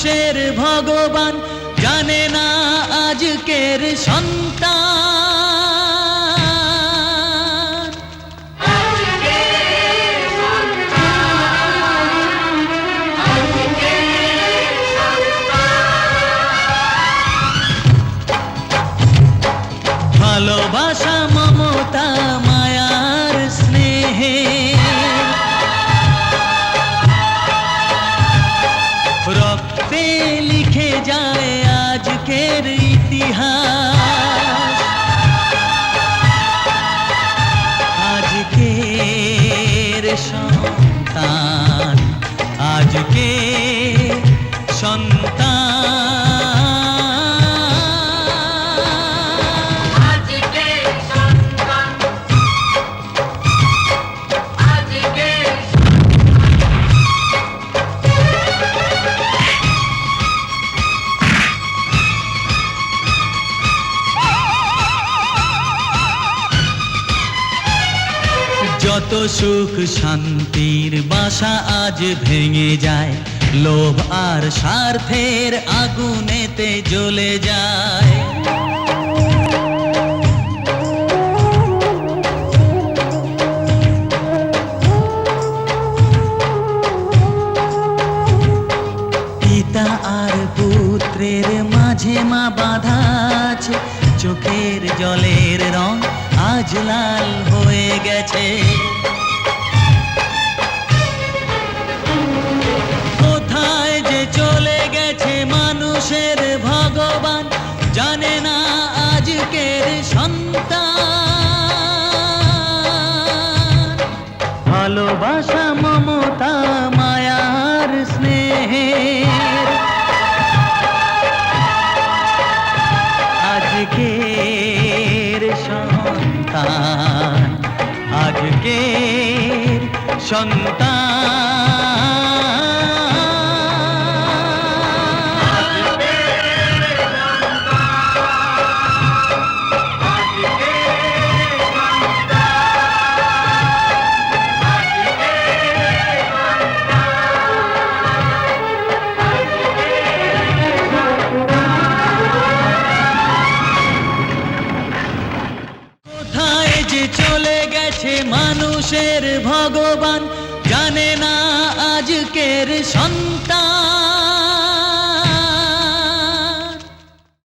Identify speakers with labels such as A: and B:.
A: মানুষের ভগবান জানে না আজকের সন্তান। ভালোবাসা মমতা মায়ার রক্তে লিখে যায় আজকের ইতিহাস আজকের সন্তান আজকে সন্তান যত সুখ শান্তির বাসা আজ ভেঙে যায়, লোভ আর স্বার্থের আগুনেতে জ্বলে যায়। পিতা আর পুত্রের মাঝে মা বাঁধা আছে, চোখের জলের রং আজ লাল হয়ে গেছে। কোথায় যে চলে গেছে মানুষের ভগবান, জানে না আজকের সন্তান। ভালোবাসা, মমতা মায়ার স্নেহের। আজকের সন্তান। আজকের সন্তান চলে গেছে মানুষের ভগবান। জানে না আজকের সন্তান।